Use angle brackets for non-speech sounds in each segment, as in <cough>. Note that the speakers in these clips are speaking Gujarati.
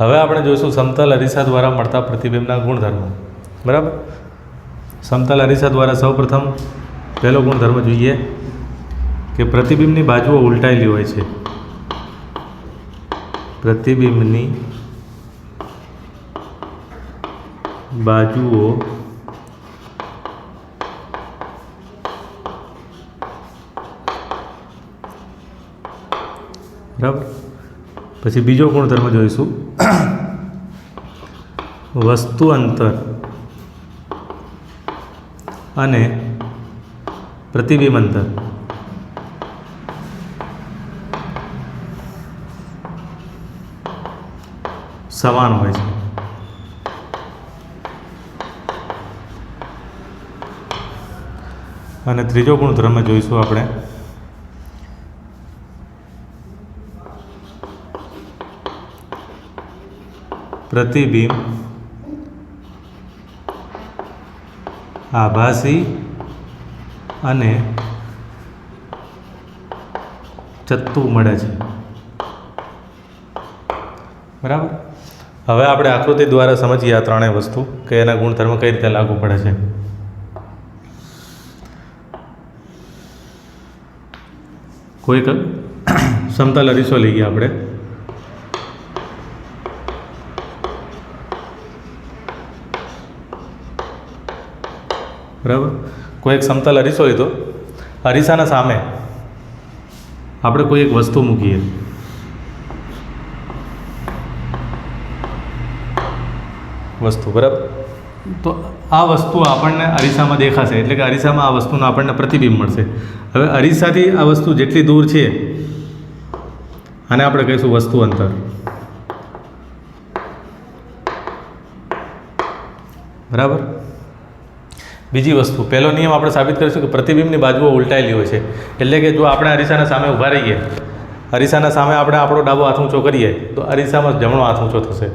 હવે આપણે જોઈશું સમતલ અરીસા દ્વારા મળતા પ્રતિબિંબના ગુણધર્મો. બરાબર? સમતલ અરીસા દ્વારા સૌપ્રથમ પહેલો ગુણધર્મ જોઈએ કે પ્રતિબિંબની બાજુઓ ઉલટાયેલી હોય છે. પ્રતિબિંબની બાજુઓ બરાબર? પછી બીજો ગુણધર્મ જોઈશું? વસ્તુ અંતર અને પ્રતિબિંબ અંતર. સમાન હોય છે. અને ત્રીજો ગુણધર્મ જોઈશું આપણે? પ્રતિબિંબ. આભાસી અને ચત્તુ મળે છે. બરાબર? હવે આપણે આકૃતિ દ્વારા સમજીએ આ ત્રણેય વસ્તુ કે એના ગુણધર્મ કઈ રીતે લાગુ પડે છે. કોઈક <coughs> સમતલ અરીસો લઈએ આપણે. બરાબર? કોઈ એક સમતલ અરીસો લીધો. અરીસાના સામે આપણે કોઈ એક વસ્તુ મૂકીએ. વસ્તુ, બરાબર? તો આ વસ્તુ આપણને અરીસામાં દેખાશે. એટલે કે અરીસામાં આ વસ્તુનું આપણને પ્રતિબિંબ મળશે. હવે અરીસાથી આ વસ્તુ જેટલી દૂર છે, આને આપણે કહીશું વસ્તુ અંતર. બરાબર? બીજી વસ્તુ, પહેલો નિયમ આપણે સાબિત કરીશું કે પ્રતિબિંબની બાજુઓ ઉલટાયેલી હોય છે. એટલે કે જો આપણે અરીસાના સામે ઊભા રહીએ, અરીસાના સામે આપણે આપણો ડાબો હાથ ઊંચો કરીએ, તો અરીસામાં જમણો હાથ ઊંચો થશે.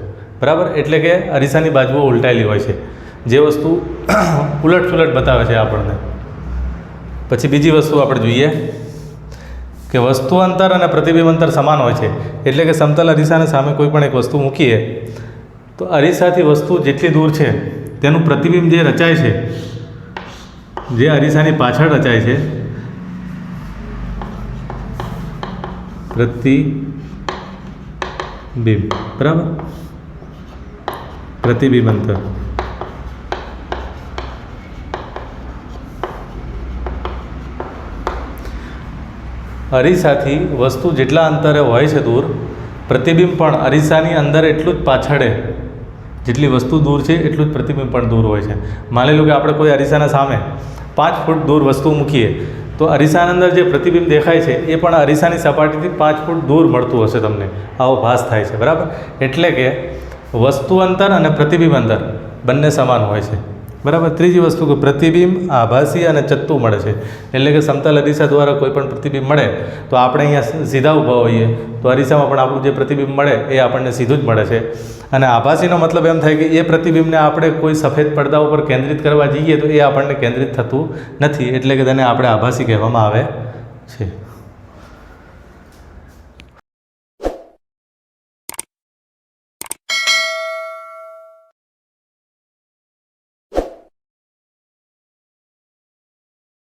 બરાબર? એટલે કે અરીસાની બાજુઓ ઉલટાયેલી હોય છે. જે વસ્તુ ઉલટ સુલટ બતાવે છે આપણને. પછી બીજી વસ્તુ આપણે જોઈએ કે વસ્તુ અંતર અને પ્રતિબિંબ અંતર સમાન હોય છે. એટલે કે સમતલ અરીસાને સામે કોઈ પણ એક વસ્તુ મૂકીએ, તો અરીસાથી વસ્તુ જેટલી દૂર છે, તેનું પ્રતિબિંબ જે રચાય છે જે અરીસાની પાછળ રચાય છે. પ્રતિબિંબ બરાબર? પ્રતિબિંબ અંતર. અરીસાથી વસ્તુ જેટલા અંતરે હોય છે દૂર, પ્રતિબિંબ પણ અરીસાની અંદર એટલું જ પાછળે જેટલી વસ્તુ દૂર છે, એટલું જ પ્રતિબિંબ પણ દૂર હોય છે. માની લો કે આપણે કોઈ અરીસાના સામે પાંચ ફૂટ દૂર વસ્તુ મૂકીએ, તો અરીસાની અંદર જે પ્રતિબિંબ દેખાય છે, એ પણ અરીસાની સપાટીથી પાંચ ફૂટ દૂર મળતું હશે તમને. આવો ભાસ થાય છે, બરાબર? એટલે કે વસ્તુ અંતર અને પ્રતિબિંબ અંતર બંને સમાન હોય છે. બરાબર, ત્રીજી વસ્તુ કે પ્રતિબિંબ આભાસી અને ચત્તુ મળે છે. એટલે કે સમતલ અરીસા દ્વારા કોઈ પણ પ્રતિબિંબ મળે, તો આપણે અહીંયા સીધા ઊભા હોઈએ. તો અરીસામાં પણ આપણું જે પ્રતિબિંબ મળે, એ આપણને સીધું જ મળે છે. અને આભાસીનો મતલબ એમ થાય કે એ પ્રતિબિંબને આપણે કોઈ સફેદ પડદા ઉપર કેન્દ્રિત કરવા જઈએ, તો એ આપણને કેન્દ્રિત થતું નથી. એટલે કે તેને આપણે આભાસી કહેવામાં આવે છે.